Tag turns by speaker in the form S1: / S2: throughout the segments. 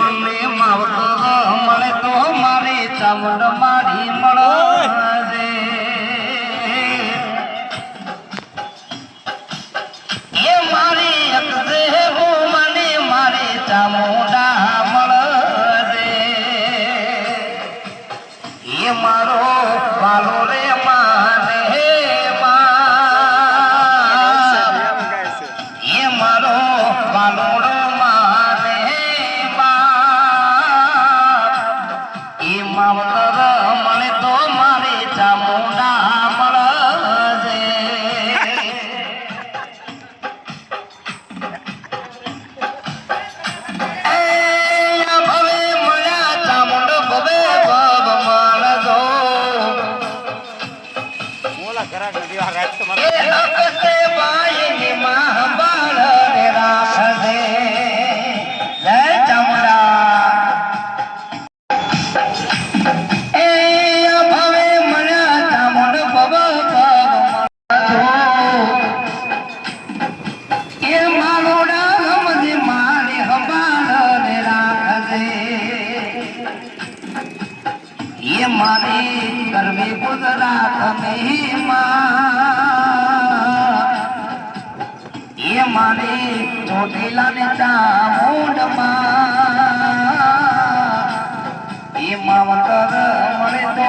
S1: મને માવતો મળે તો મારી ચામડ એ અકસે બાઈની માં બાળ રે ગરવી ગુજરાત એ મારે ચોટેલા ને ચામુંડમાં. એ માવતર મળે તો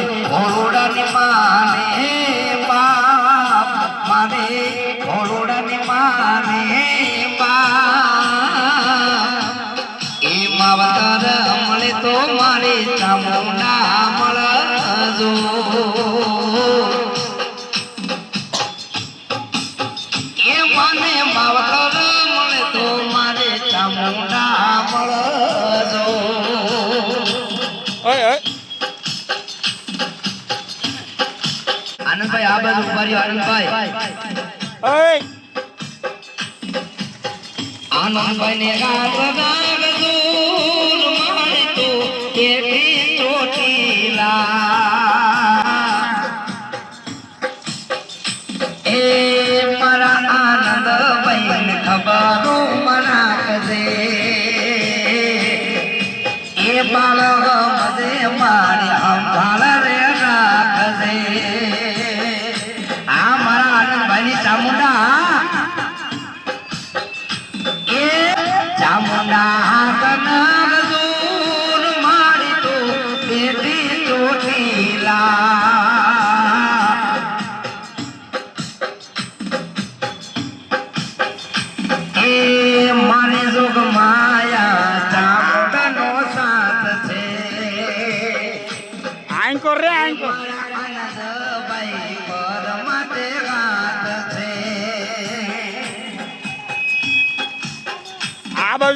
S1: ઊભા રહ્યો આનંદભાઈ આનંદભાઈ ને ગાવ ગાવ દૂર મારે તો કેટી ચોટીલા.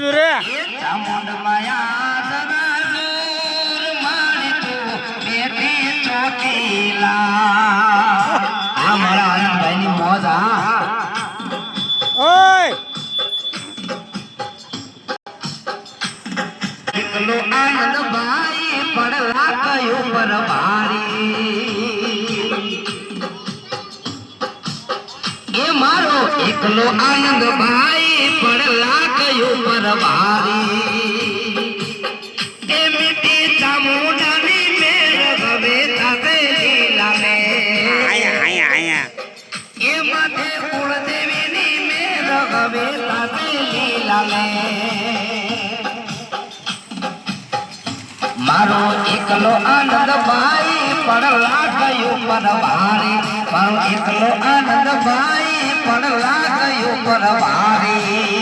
S2: બાજુ રે
S1: ચામુંડ માયા દરાજુર મારી તું બેટી ચોટીલા આ મારા આનંદભાઈની મોજ આ
S2: ઓય
S1: એકલો આનંદભાઈ પડલા આનંદભાઈ મારો એકલો આનંદ ભાઈ પણ લાગ્યું પર ભારે. મારો એકલો આનંદ ભાઈ પણ લાગ્યું પર ભારે.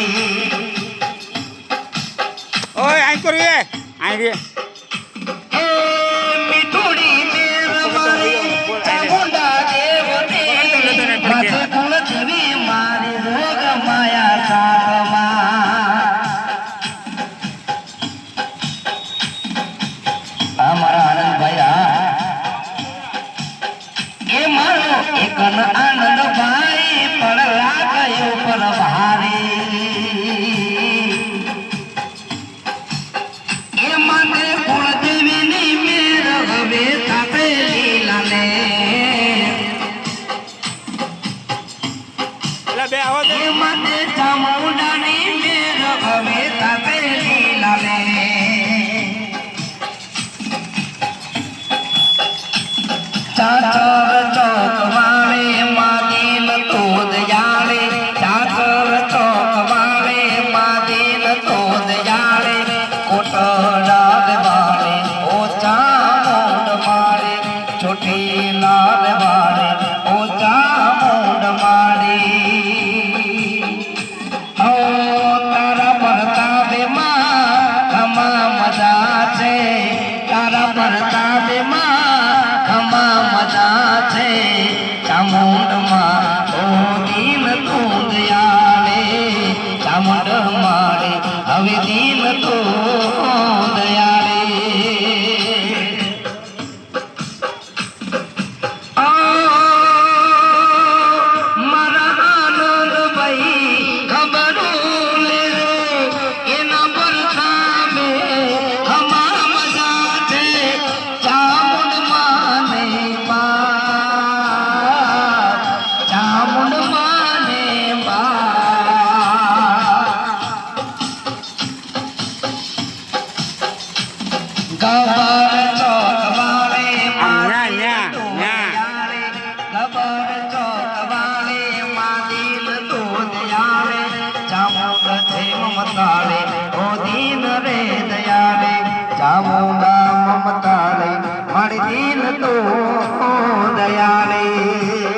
S1: સાગમાં આ મારા આનંદભાઈ આ એ મારો એકન આનંદભાઈ ચાચર ચોક વાળે માદીન તોદ જાળે ચાચર ચોક વાળે માદીન તોદ જાળે કોટ ડાગ વાળે ઓચા મોડ માળે છોટી લાલ વાળે ઓચા મોડ માળે ઓ તારા પરતાપેમાં ખમા મજા છે તારા মতো ચામુંડ મમતાળે મળી દીન તો દયાળે